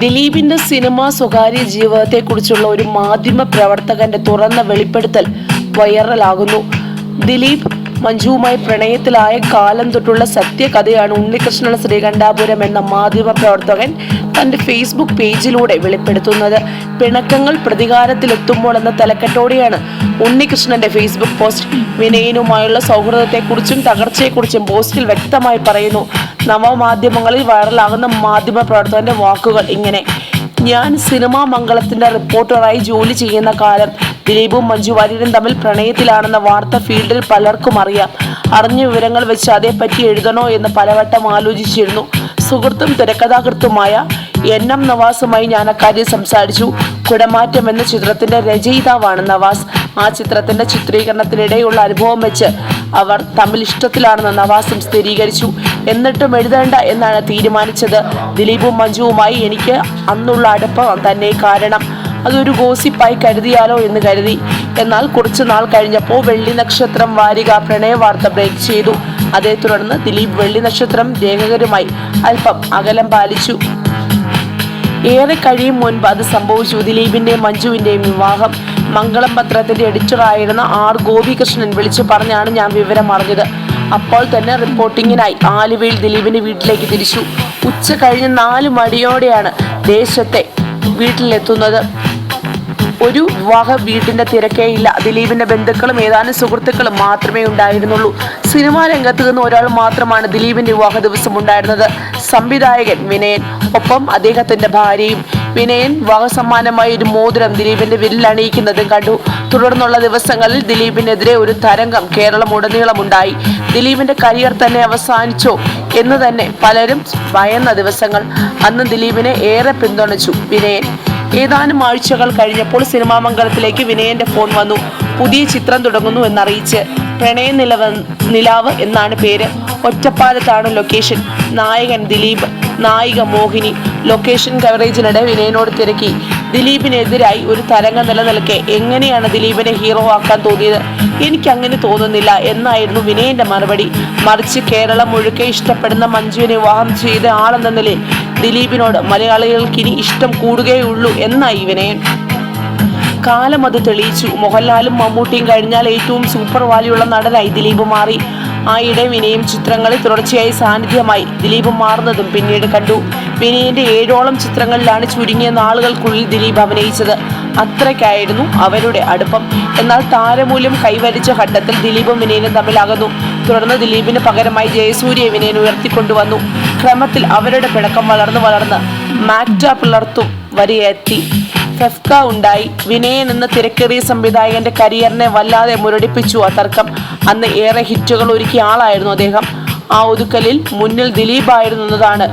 ദിലീപിന്റെ സിനിമ സ്വകാര്യ ജീവിതത്തെക്കുറിച്ചുള്ള ഒരു മാധ്യമ പ്രവർത്തകന്റെ തുറന്ന വെളിപ്പെടുത്തൽ വൈറലാകുന്നു. ദിലീപ് മഞ്ജുവുമായി പ്രണയത്തിലായ കാലം തൊട്ടുള്ള സത്യകഥയാണ് ഉണ്ണികൃഷ്ണൻ ശ്രീകണ്ഠാപുരം എന്ന മാധ്യമ പ്രവർത്തകൻ തന്റെ ഫേസ്ബുക്ക് പേജിലൂടെ വെളിപ്പെടുത്തുന്നത്. പിണക്കങ്ങൾ പ്രതികാരത്തിലെത്തുമ്പോൾ എന്ന തലക്കെട്ടോടെയാണ് ഉണ്ണികൃഷ്ണന്റെ ഫേസ്ബുക്ക് പോസ്റ്റ്. വിനയനുമായുള്ള സൗഹൃദത്തെക്കുറിച്ചും തകർച്ചയെക്കുറിച്ചും പോസ്റ്റിൽ വ്യക്തമായി പറയുന്നു. നവമാധ്യമങ്ങളിൽ വൈറലാകുന്ന മാധ്യമ പ്രവർത്തകന്റെ വാക്കുകൾ ഇങ്ങനെ. ഞാൻ സിനിമാ മംഗളത്തിന്റെ റിപ്പോർട്ടറായി ജോലി ചെയ്യുന്ന കാലം ദിലീപും മഞ്ജു വാര്യരും തമ്മിൽ പ്രണയത്തിലാണെന്ന വാർത്ത ഫീൽഡിൽ പലർക്കും അറിയാം. അറിഞ്ഞ വിവരങ്ങൾ വെച്ച് അതേപ്പറ്റി എഴുതണോ എന്ന് പലവട്ടം ആലോചിച്ചിരുന്നു. സുഹൃത്തും തിരക്കഥാകൃത്തുമായ എൻ എം നവാസുമായി ഞാൻ അക്കാര്യം സംസാരിച്ചു. കുടമാറ്റം എന്ന ചിത്രത്തിന്റെ രചയിതാവാണ് നവാസ്. ആ ചിത്രത്തിന്റെ ചിത്രീകരണത്തിനിടെയുള്ള അനുഭവം വെച്ച് അവർ തമ്മിൽ ഇഷ്ടത്തിലാണെന്ന് നവാസും സ്ഥിരീകരിച്ചു. എന്നിട്ടും എഴുതേണ്ട എന്നാണ് തീരുമാനിച്ചത്. ദിലീപും മഞ്ജുവുമായി എനിക്ക് അന്നുള്ള അടുപ്പം തന്നെ കാരണം അതൊരു ഗോസിപ്പായി കരുതിയാലോ എന്ന് കരുതി. എന്നാൽ കുറച്ചു നാൾ കഴിഞ്ഞപ്പോൾ വെള്ളി നക്ഷത്രം വാരിക പ്രണയ വാർത്ത ബ്രേക്ക് ചെയ്തു. അതേ തുടർന്ന് ദിലീപ് വെള്ളി നക്ഷത്രം ലേഖകരുമായി അല്പം അകലം പാലിച്ചു. ഏറെ കഴിയും മുൻപ് അത് സംഭവിച്ചു. ദിലീപിന്റെയും മഞ്ജുവിന്റെയും വിവാഹം. മംഗളം പത്രത്തിന്റെ എഡിറ്ററായിരുന്ന ആർ ഗോപികൃഷ്ണൻ വിളിച്ചു പറഞ്ഞാണ് ഞാൻ വിവരം അറിഞ്ഞത് അപ്പോൾ തന്നെ റിപ്പോർട്ടിങ്ങിനായി ആലുവയിൽ ദിലീപിന്റെ വീട്ടിലേക്ക് തിരിച്ചു. ഉച്ച കഴിഞ്ഞ് നാല് മണിയോടെയാണ് ദേശത്തെ വീട്ടിലെത്തുന്നത്. ഒരു വിവാഹ വീട്ടിന്റെ തിരക്കേയില്ല ദിലീപിന്റെ ബന്ധുക്കളും ഏതാനും സുഹൃത്തുക്കളും മാത്രമേ ഉണ്ടായിരുന്നുള്ളൂ. സിനിമാ രംഗത്ത് നിന്ന് ഒരാൾ മാത്രമാണ് ദിലീപിന്റെ വിവാഹ ദിവസം ഉണ്ടായിരുന്നത്. സംവിധായകൻ വിനയൻ ഒപ്പം അദ്ദേഹത്തിന്റെ ഭാര്യയും വിനയൻ വിവാഹ സമ്മാനമായി ഒരു മോതിരം ദിലീപിന്റെ വിരലിൽ അണിയിക്കുന്നതും കണ്ടു. തുടർന്നുള്ള ദിവസങ്ങളിൽ ദിലീപിനെതിരെ ഒരു തരംഗം കേരളം ഉടനീളം ഉണ്ടായി ദിലീപിന്റെ കരിയർ തന്നെ അവസാനിച്ചോ എന്ന് തന്നെ പലരും ഭയന്ന ദിവസങ്ങൾ. അന്ന് ദിലീപിനെ ഏറെ പിന്തുണച്ചു വിനയൻ. ഏതാനും ആഴ്ചകൾ കഴിഞ്ഞപ്പോൾ സിനിമാ മംഗളത്തിലേക്ക് വിനയന്റെ ഫോൺ വന്നു. പുതിയ ചിത്രം തുടങ്ങുന്നു എന്നറിയിച്ച് പ്രണയ നിലവ നിലാവ് എന്നാണ് പേര്. ഒറ്റപ്പാലത്താണ് ലൊക്കേഷൻ. നായകൻ ദിലീപ് നായിക മോഹിനി ലൊക്കേഷൻ കവറേജിനിടെ വിനയനോട് തിരക്കി. ദിലീപിനെതിരായി ഒരു തരംഗം നിലനിൽക്കെ എങ്ങനെയാണ് ദിലീപിനെ ഹീറോ ആക്കാൻ തോന്നിയത്? എനിക്ക് അങ്ങനെ തോന്നുന്നില്ല എന്നായിരുന്നു വിനയന്റെ മറുപടി. മറിച്ച് കേരളം മുഴുക്കെ ഇഷ്ടപ്പെടുന്ന മഞ്ജുവിനെ വിവാഹം ചെയ്ത ആളെന്ന നിലയിൽ ദിലീപിനോട് മലയാളികൾക്കിനി ഇഷ്ടം കൂടുകയുള്ളൂ എന്നായി വിനയൻ. കാലം അത് തെളിയിച്ചു. മോഹൻലാലും മമ്മൂട്ടിയും കഴിഞ്ഞാൽ ഏറ്റവും സൂപ്പർ വാല്യുള്ള നടനായി ദിലീപ് മാറി. ആയിടെ വിനയും ചിത്രങ്ങളിൽ തുടർച്ചയായി സാന്നിധ്യമായി ദിലീപ് മാറുന്നതും പിന്നീട് കണ്ടു. വിനയന്റെ ഏഴോളം ചിത്രങ്ങളിലാണ് ചുരുങ്ങിയ നാളുകൾക്കുള്ളിൽ ദിലീപ് അഭിനയിച്ചത്. അത്രയ്ക്കായിരുന്നു അവരുടെ അടുപ്പം. എന്നാൽ താരമൂല്യം കൈവരിച്ച ഘട്ടത്തിൽ ദിലീപും വിനയനും തമ്മിലാകുന്നു. തുടർന്ന് ദിലീപിന് പകരമായി ജയസൂര്യ വിനയൻ ഉയർത്തിക്കൊണ്ടുവന്നു. ക്രമത്തിൽ അവരുടെ പിണക്കം വളർന്നു വളർന്ന് മാറ്റ പിളർത്തും വരെയെത്തി. ഫെഫ്ക ഉണ്ടായി. വിനയൻ എന്ന തിരക്കേറിയ സംവിധായകന്റെ കരിയറിനെ വല്ലാതെ മുരടിപ്പിച്ചു ആ തർക്കം. അന്ന് ഏറെ ഹിറ്റുകൾ ഒരുക്കിയ ആളായിരുന്നു അദ്ദേഹം. ആ ഒതുക്കലിൽ മുന്നിൽ ദിലീപായിരുന്നു എന്നതാണ്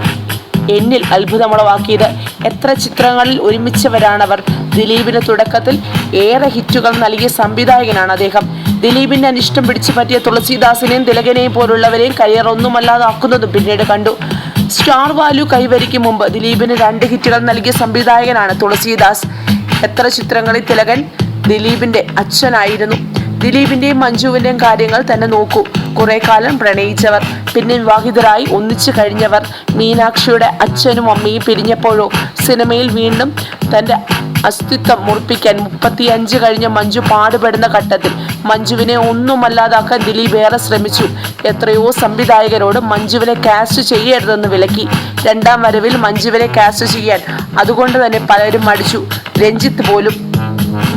എന്നിൽ അത്ഭുതമുളവാക്കിയത്. എത്ര ചിത്രങ്ങളിൽ ഒരുമിച്ചവരാണവർ. ദിലീപിന് തുടക്കത്തിൽ ഏറെ ഹിറ്റുകൾ നൽകിയ സംവിധായകനാണ് അദ്ദേഹം. ദിലീപിന്റെ അനിഷ്ടം പിടിച്ചു പറ്റിയ തുളസീദാസിനെയും തിലകനെയും പോലുള്ളവരെയും കരിയർ ഒന്നുമല്ലാതാക്കുന്നതും പിന്നീട് കണ്ടു. സ്റ്റാർ വാല്യൂ കൈവരിക്കും മുമ്പ് ദിലീപിന് രണ്ട് ഹിറ്റുകൾ നൽകിയ സംവിധായകനാണ് തുളസീദാസ്. എത്ര ചിത്രങ്ങളിൽ തിലകൻ ദിലീപിന്റെ അച്ഛനായിരുന്നു? ദിലീപിന്റെയും മഞ്ജുവിന്റെയും കാര്യങ്ങൾ തന്നെ നോക്കൂ. കുറെ കാലം പ്രണയിച്ചവർ പിന്നെ വിവാഹിതരായി ഒന്നിച്ചു കഴിഞ്ഞവർ മീനാക്ഷിയുടെ അച്ഛനും അമ്മയും പിരിഞ്ഞപ്പോഴോ സിനിമയിൽ വീണ്ടും തന്റെ അസ്തിത്വം മുറിപ്പിക്കാൻ മുപ്പത്തിയഞ്ച് കഴിഞ്ഞ മഞ്ജു പാടുപെടുന്ന ഘട്ടത്തിൽ മഞ്ജുവിനെ ഒന്നുമല്ലാതാക്കാൻ ദിലീപ് ഏറെ ശ്രമിച്ചു. എത്രയോ സംവിധായകരോട് മഞ്ജുവിനെ കാസ്റ്റ് ചെയ്യരുതെന്ന് വിലക്കി. രണ്ടാം വരവിൽ മഞ്ജുവിനെ കാസ്റ്റ് ചെയ്യാൻ അതുകൊണ്ട് തന്നെ പലരും മടിച്ചു. രഞ്ജിത്ത് പോലും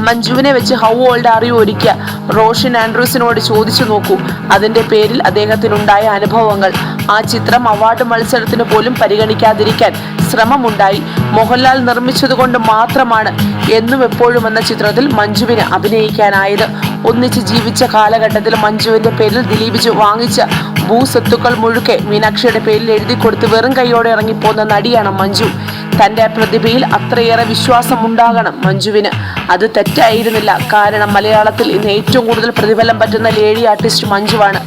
മഞ്ജുവിനെ വെച്ച് ഹൗ ഓൾഡ് അറിയൂ ഒരുക്കിയ റോഷൻ ആൻഡ്രൂസിനോട് ചോദിച്ചു നോക്കൂ. അതിന്റെ പേരിൽ അദ്ദേഹത്തിനുണ്ടായ അനുഭവങ്ങൾ. ആ ചിത്രം അവാർഡ് മത്സരത്തിന് പോലും പരിഗണിക്കാതിരിക്കാൻ ശ്രമമുണ്ടായി. മോഹൻലാൽ നിർമ്മിച്ചതുകൊണ്ട് മാത്രമാണ് എന്നും എപ്പോഴും എന്ന ചിത്രത്തിൽ മഞ്ജുവിന് അഭിനയിക്കാനായത്. ഒന്നിച്ച് ജീവിച്ച കാലഘട്ടത്തിൽ മഞ്ജുവിന്റെ പേരിൽ ദിലീപ് വാങ്ങിച്ച ഭൂസ്വത്തുക്കൾ മുഴുക്കെ മീനാക്ഷിയുടെ പേരിൽ എഴുതി കൊടുത്ത് വെറും കൈയോടെ ഇറങ്ങിപ്പോന്ന നടിയാണ് മഞ്ജു. തന്റെ പ്രതിഭയിൽ അത്രയേറെ വിശ്വാസം ഉണ്ടാകണം മഞ്ജുവിന്. അത് തെറ്റായിരുന്നില്ല. കാരണം മലയാളത്തിൽ ഇന്ന് ഏറ്റവും കൂടുതൽ പ്രതിഫലം പറ്റുന്ന ലേഡി ആർട്ടിസ്റ്റ് മഞ്ജുവാണ്.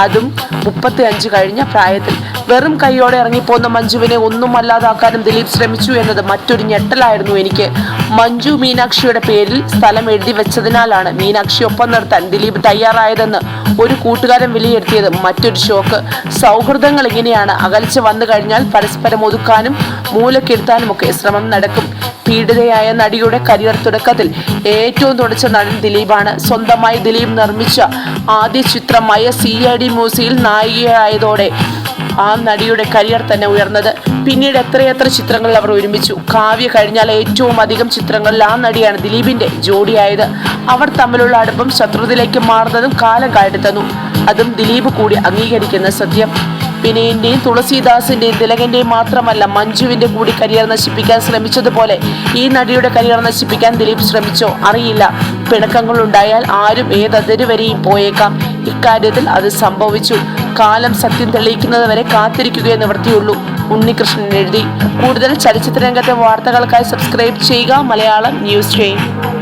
അതും മുപ്പത്തി അഞ്ച് കഴിഞ്ഞ പ്രായത്തിൽ. വെറും കൈയോടെ ഇറങ്ങിപ്പോന്ന മഞ്ജുവിനെ ഒന്നും അല്ലാതാക്കാനും ദിലീപ് ശ്രമിച്ചു എന്നത് മറ്റൊരു ഞെട്ടലായിരുന്നു എനിക്ക്. മഞ്ജു മീനാക്ഷിയുടെ പേരിൽ സ്ഥലം എഴുതി വെച്ചതിനാലാണ് മീനാക്ഷി ഒപ്പം നിർത്താൻ ദിലീപ് തയ്യാറായതെന്ന് ഒരു കൂട്ടുകാരൻ വിലയിരുത്തിയത്. മറ്റൊരു ഷോക്ക്. സൗഹൃദങ്ങൾ ഇങ്ങനെയാണ്. അകൽച്ച വന്നു കഴിഞ്ഞാൽ പരസ്പരം ഒതുക്കാനും മൂലക്കിരുത്താനുമൊക്കെ ശ്രമം നടക്കും. പീഡിതയായ നടിയുടെ കരിയർ തുടക്കത്തിൽ ഏറ്റവും തുടച്ച നടൻ ദിലീപാണ് സ്വന്തമായി ദിലീപ് നിർമ്മിച്ച ആദ്യ ചിത്രമായ സി ഐ ഡി മ്യൂസിയിൽ നായികയായതോടെ ആ നടിയുടെ കരിയർ തന്നെ ഉയർന്നത്. പിന്നീട് എത്രയെത്ര ചിത്രങ്ങളിൽ അവർ ഒരുമിച്ചു. കാവ്യ കഴിഞ്ഞാൽ ഏറ്റവും അധികം ചിത്രങ്ങളിൽ ആ നടിയാണ് ദിലീപിന്റെ ജോഡിയായത്. അവർ തമ്മിലുള്ള അടുപ്പം ശത്രുതയിലേക്ക് മാറുന്നതും കാലം കാട്ടിത്തന്നു അതും ദിലീപ് കൂടി അംഗീകരിക്കുന്ന സത്യം. വിനയന്റെയും തുളസീദാസിന്റെയും തിലകന്റെയും മാത്രമല്ല മഞ്ജുവിന്റെ കൂടി കരിയർ നശിപ്പിക്കാൻ ശ്രമിച്ചതുപോലെ ഈ നടിയുടെ കരിയർ നശിപ്പിക്കാൻ ദിലീപ് ശ്രമിച്ചോ? അറിയില്ല. പിണക്കങ്ങൾ ഉണ്ടായാൽ ആരും ഏതതിര് വരെയും പോയേക്കാം. ഇക്കാര്യത്തിൽ അത് സംഭവിച്ചു. കാലം സത്യം തെളിയിക്കുന്നത് വരെ കാത്തിരിക്കുകയെ നിവർത്തിയുള്ളൂ ഉണ്ണികൃഷ്ണൻ എഴുതി. കൂടുതൽ ചലച്ചിത്ര രംഗത്തെ വാർത്തകൾക്കായി സബ്സ്ക്രൈബ് ചെയ്യുക. മലയാളം ന്യൂസ് ചെയ്യും